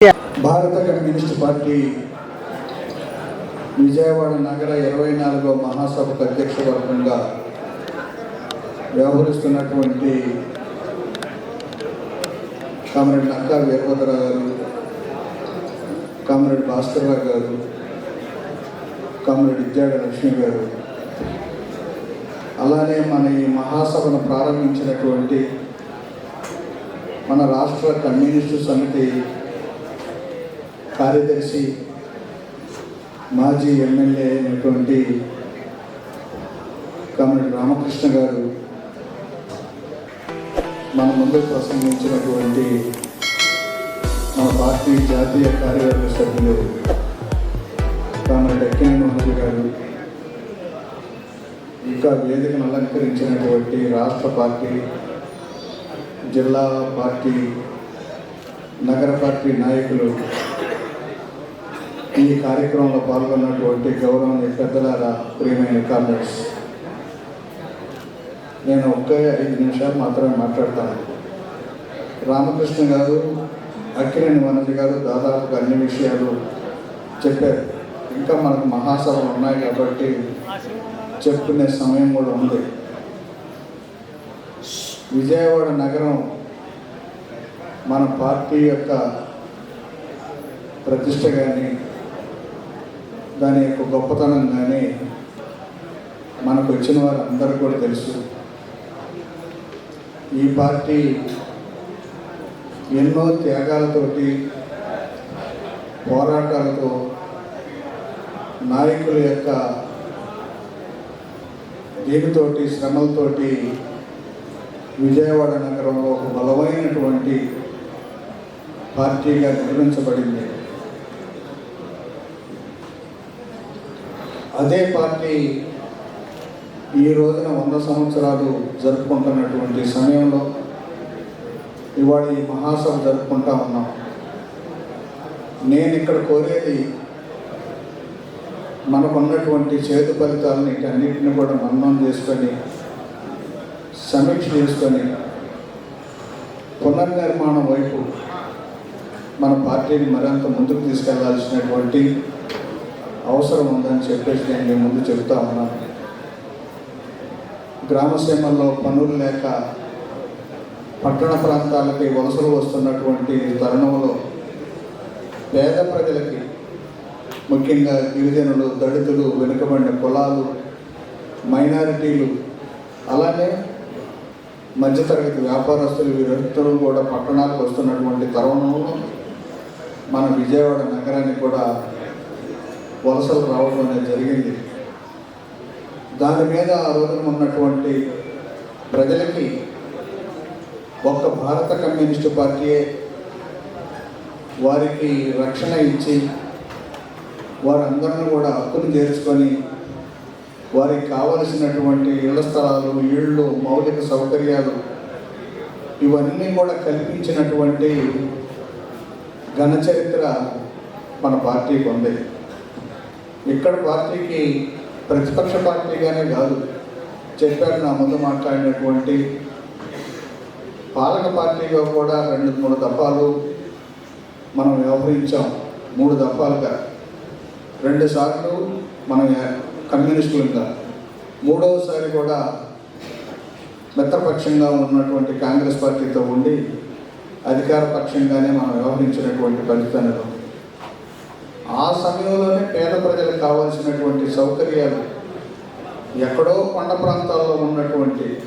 భారత communist party Vijayawada నగర ఇరవై నాలుగో మహాసభకు అధ్యక్షవర్గంగా వ్యవహరిస్తున్నటువంటి కామ్రేడ్ నక్కా వీరభద్రరావు గారు కామ్రేడ్ భాస్కర్రావు గారు కామ్రేడ్ విద్యాడ లక్ష్మి గారు అలానే మన ఈ మహాసభను ప్రారంభించినటువంటి మన రాష్ట్ర కమ్యూనిస్టు సమితి కార్యదర్శి మాజీ ఎమ్మెల్యే అయినటువంటి కామ్రేడ్ రామకృష్ణ గారు మన ముందు ప్రసంగించినటువంటి మన పార్టీ జాతీయ కార్యవర్గ సభ్యులు కామ్రేడ్ అక్కినే మహోద్ గారు ఇంకా వేదికను అలంకరించినటువంటి రాష్ట్ర పార్టీ జిల్లా పార్టీ నగర పార్టీ నాయకులు ఈ కార్యక్రమంలో పాల్గొన్నటువంటి గౌరవనీయ పెద్దలారా ప్రియమైన కామ్రేడ్స్ నేను ఒకే ఐదు నిమిషాలు మాత్రమే మాట్లాడతాను. రామకృష్ణ గారు అక్కినేని వనజ గారు దాదాపుగా అన్ని విషయాలు చెప్పారు. ఇంకా మనకు మహాసభలు ఉన్నాయి కాబట్టి చెప్పుకునే సమయం కూడా ఉంది. విజయవాడ నగరం మన పార్టీ యొక్క ప్రతిష్ట కానీ దాని యొక్క గొప్పతనం కానీ మనకు వచ్చిన వారు అందరూ కూడా తెలుసు. ఈ పార్టీ ఎన్నో త్యాగాలతోటి పోరాటాలతో నాయకుల యొక్క దీనితోటి శ్రమలతోటి విజయవాడ నగరంలో ఒక బలమైనటువంటి పార్టీగా నిర్మించబడింది. అదే పార్టీ ఈ రోజున వంద సంవత్సరాలు జరుపుకుంటున్నటువంటి సమయంలో ఇవాళ ఈ మహాసభ జరుపుకుంటా ఉన్నాం. నేను ఇక్కడ కోరేది మనకున్నటువంటి చేతు ఫలితాలని అన్నింటిని కూడా మన్నం చేసుకొని సమీక్ష చేసుకొని పునర్నిర్మాణం వైపు మన పార్టీని మరింత ముందుకు తీసుకెళ్ళాల్సినటువంటి అవసరం ఉందని చెప్పేసి నేను మీ ముందు చెబుతా ఉన్నాను గ్రామసీమల్లో పనులు లేక పట్టణ ప్రాంతాలకి వలసలు వస్తున్నటువంటి తరుణంలో పేద ప్రజలకి ముఖ్యంగా గిరిజనులు దళితులు వెనుకబడిన కులాలు మైనారిటీలు అలానే మధ్యతరగతి వ్యాపారస్తులు వీరందరూ కూడా పట్టణాలకు వస్తున్నటువంటి తరుణంలో మన విజయవాడ నగరానికి కూడా వలసలు రావడం అనేది జరిగింది. దాని మీద ఆ రోజున ఉన్నటువంటి ప్రజలకి ఒక్క భారత కమ్యూనిస్టు పార్టీయే వారికి రక్షణ ఇచ్చి వారందరిని కూడా హక్కును చేర్చుకొని వారికి కావలసినటువంటి ఇళ్ళ స్థలాలు ఇళ్ళు మౌలిక సౌకర్యాలు ఇవన్నీ కూడా కల్పించినటువంటి ఘన చరిత్ర మన పార్టీకి ఉంది ఇక్కడ పార్టీకి ప్రతిపక్ష పార్టీగానే కాదు. చెప్పారు నా ముందు మాట్లాడినటువంటి పాలక పార్టీగా కూడా రెండు మూడు దఫాలు మనం వ్యవహరించాం. మూడు దఫాలుగా. రెండు సార్లు మనం కమ్యూనిస్టులుగా. మూడవసారి కూడా మిత్రపక్షంగా ఉన్నటువంటి కాంగ్రెస్ పార్టీతో ఉండి అధికార పక్షంగానే మనం వ్యవహరించినటువంటి ఫలితాలు ఆ సమయంలోనే పేద ప్రజలకు కావాల్సినటువంటి సౌకర్యాలు ఎక్కడో కొండ ప్రాంతాల్లో ఉన్నటువంటి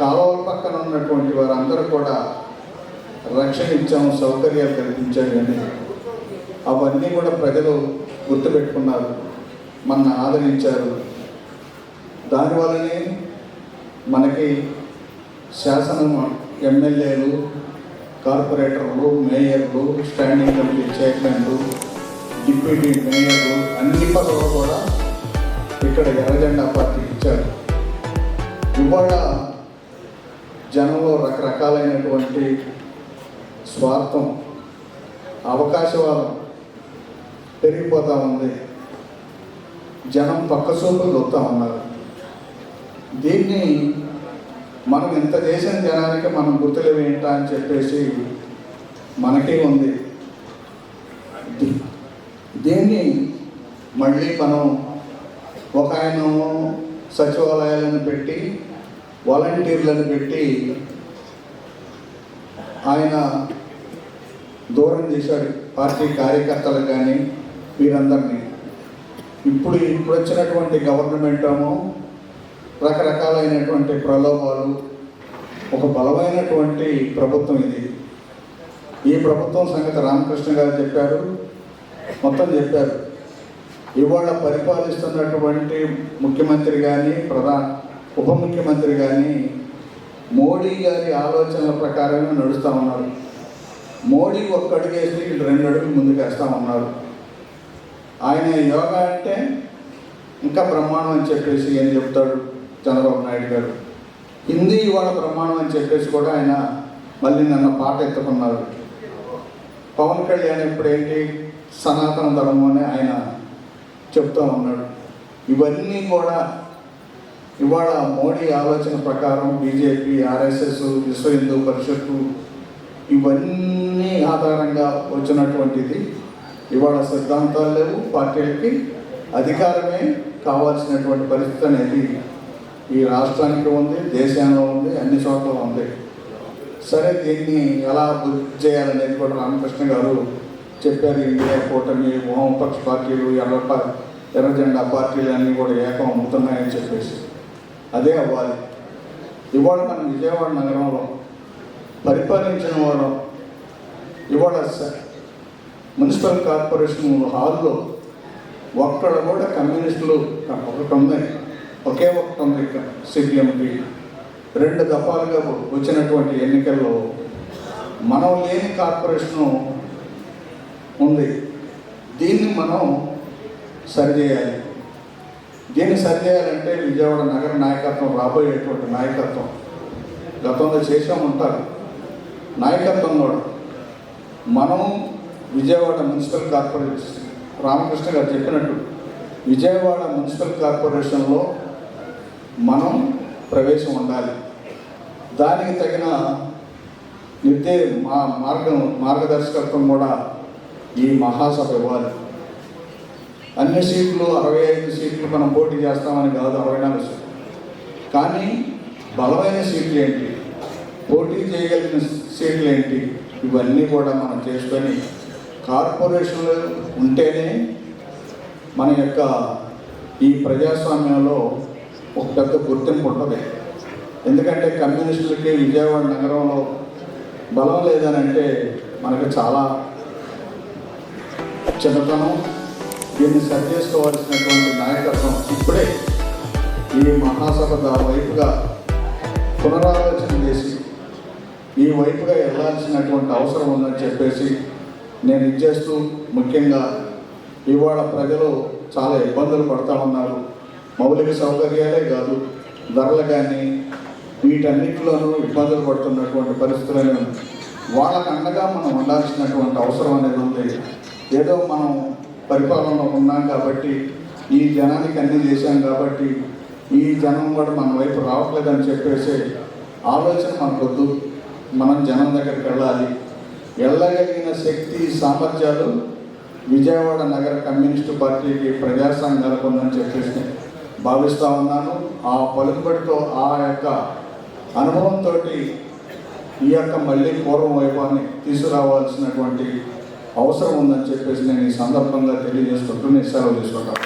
కాలువల పక్కన ఉన్నటువంటి వారందరూ కూడా రక్షణ ఇచ్చాము సౌకర్యాలు కల్పించాము అవన్నీ కూడా ప్రజలు గుర్తుపెట్టుకున్నారు మన ఆదరించారు. దానివల్లనే మనకి శాసనం ఎమ్మెల్యేలు కార్పొరేటర్లు మేయర్లు స్టాండింగ్ కమిటీ చైర్మన్లు డిప్యూటీ మేయర్ అన్ని పదవులు కూడా ఇక్కడ ఎర్రజెండా పార్టీ ఇచ్చారు. ఇవాళ జనంలో రకరకాలైనటువంటి స్వార్థం అవకాశవాదం పెరిగిపోతూ ఉంది. జనం పక్క దొత్తా ఉన్నారు. దీన్ని మనం ఇంత చేసిన జనానికి మనం గుర్తులేవు ఏంటా అని చెప్పేసి మనకే ఉంది. దేన్ని? మళ్ళీ మనం ఒక ఆయన సచివాలయాలను పెట్టి వాలంటీర్లను పెట్టి ఆయన దూరం చేశాడు. పార్టీ కార్యకర్తలు కానీ వీరందరినీ. ఇప్పుడు ఇప్పుడు వచ్చినటువంటి గవర్నమెంట్ ఏమో రకరకాలైనటువంటి ప్రలోభాలు ఒక బలమైనటువంటి ప్రభుత్వం ఇది. ఈ ప్రభుత్వం సంగతి రామకృష్ణ గారు చెప్పారు. మొత్తం చెప్పారు. ఇవాళ పరిపాలిస్తున్నటువంటి ముఖ్యమంత్రి కానీ ప్రధాన ఉప ముఖ్యమంత్రి కానీ మోడీ గారి ఆలోచనల ప్రకారమే నడుస్తూ ఉన్నారు. మోడీ ఒక్కడికేసి ఇటు రెండు అడుగులు ముందుకు వేస్తూ ఉన్నారు. ఆయన యోగా అంటే ఇంకా బ్రహ్మాండం అని చెప్పేసి ఏం చెప్తాడు చంద్రబాబు నాయుడు గారు. హిందీ ఇవాళ బ్రహ్మాండం అని చెప్పేసి కూడా ఆయన మళ్ళీ నన్న పాట ఎత్తుకున్నారు. పవన్ కళ్యాణ్ ఇప్పుడు ఏంటి సనాతన ధర్మం అని ఆయన చెప్తూ ఉన్నాడు ఇవన్నీ కూడా ఇవాళ మోడీ ఆలోచన ప్రకారం బీజేపీ ఆర్ఎస్ఎస్ విశ్వ హిందూ పరిషత్తు ఇవన్నీ ఆధారంగా వచ్చినటువంటిది. ఇవాళ సిద్ధాంతాలు లేవు పార్టీలకి అధికారమే కావాల్సినటువంటి పరిస్థితి అనేది ఈ రాష్ట్రానికి ఉంది దేశంలో ఉంది అన్ని చోట్ల ఉంది. సరే దీన్ని ఎలా అభివృద్ధి చేయాలనేది కూడా రామకృష్ణ గారు చెప్పారు. ఇండియా కూటమి వామపక్ష పార్టీలు ఎర్ర ఎర్రజెండా ఎర్ర జెండా పార్టీలు అన్నీ కూడా ఏకం అవుతున్నాయని చెప్పేసి. అదే అవ్వాలి. ఇవాళ మన విజయవాడ నగరంలో పరిపాలించిన వాడు ఇవాళ మున్సిపల్ కార్పొరేషన్ హాల్లో ఒక్కడ కూడా కమ్యూనిస్టులు ఒక ఉంది ఒకే ఒక్కటి ఉంది సిపిఎంపీ రెండు దఫాలుగా వచ్చినటువంటి ఎన్నికల్లో మనం లేని కార్పొరేషను ఉంది. దీన్ని మనం సరిచేయాలి. దీన్ని సరిచేయాలంటే విజయవాడ నగర నాయకత్వం రాబోయేటువంటి నాయకత్వం. గతంలో చేసే ఉంటారు నాయకత్వం కూడా. మనం విజయవాడ మున్సిపల్ కార్పొరేషన్ రామకృష్ణ గారు చెప్పినట్టు విజయవాడ మున్సిపల్ కార్పొరేషన్లో మనం ప్రవేశం ఉండాలి. దానికి తగిన నిర్దే మా మార్గం మార్గదర్శకత్వం కూడా ఈ మహాసభ ఇవ్వాలి. అన్ని సీట్లు అరవై ఐదు సీట్లు మనం పోటీ చేస్తామని కాదు అరవై నాలుగు సీట్లు. కానీ బలమైన సీట్లు ఏంటి? పోటీ చేయగలిగిన సీట్లు ఏంటి? ఇవన్నీ కూడా మనం చేసుకొని కార్పొరేషన్లు ఉంటేనే మన యొక్క ఈ ప్రజాస్వామ్యంలో ఒక పెద్ద గుర్తింపు ఉంటుంది. ఎందుకంటే కమ్యూనిస్టులకి విజయవాడ నగరంలో బలం లేదనంటే మనకు చాలా చిన్నతనం దీన్ని సరి చేసుకోవాల్సినటువంటి నాయకత్వం ఇప్పుడే ఈ మహాసభ వైపుగా పునరాలోచన చేసి ఈ వైపుగా వెళ్ళాల్సినటువంటి అవసరం ఉందని చెప్పేసి నేను ఇచ్చేస్తూ ముఖ్యంగా ఇవాళ ప్రజలు చాలా ఇబ్బందులు పడుతూ ఉన్నారు. మౌలిక సౌకర్యాలే కాదు ధరలు కానీ వీటన్నిటిలోనూ ఇబ్బందులు పడుతున్నటువంటి పరిస్థితులను వాళ్ళకు అండగా మనం ఉండాల్సినటువంటి అవసరం అనేది ఉంది. ఏదో మనం పరిపాలనలో ఉన్నాం కాబట్టి ఈ జనానికి అన్ని చేశాం కాబట్టి ఈ జనం కూడా మన వైపు రావట్లేదని చెప్పేసి ఆలోచన మనకొద్దు మనం జనం దగ్గరికి వెళ్ళాలి. వెళ్ళగలిగిన శక్తి సామర్థ్యాలు విజయవాడ నగర కమ్యూనిస్టు పార్టీకి ప్రజా సంఘాలకు ఉందని చెప్పేసి భావిస్తూ ఉన్నాను. ఆ పలుకుబడితో ఆ యొక్క అనుభవంతో ఈ యొక్క మళ్ళీ పూర్వం వైభవాన్ని తీసుకురావాల్సినటువంటి అవసరం ఉందని చెప్పేసి నేను ఈ సందర్భంగా తెలియజేసుకుంటూ నేను సెలవు తీసుకుంటాను.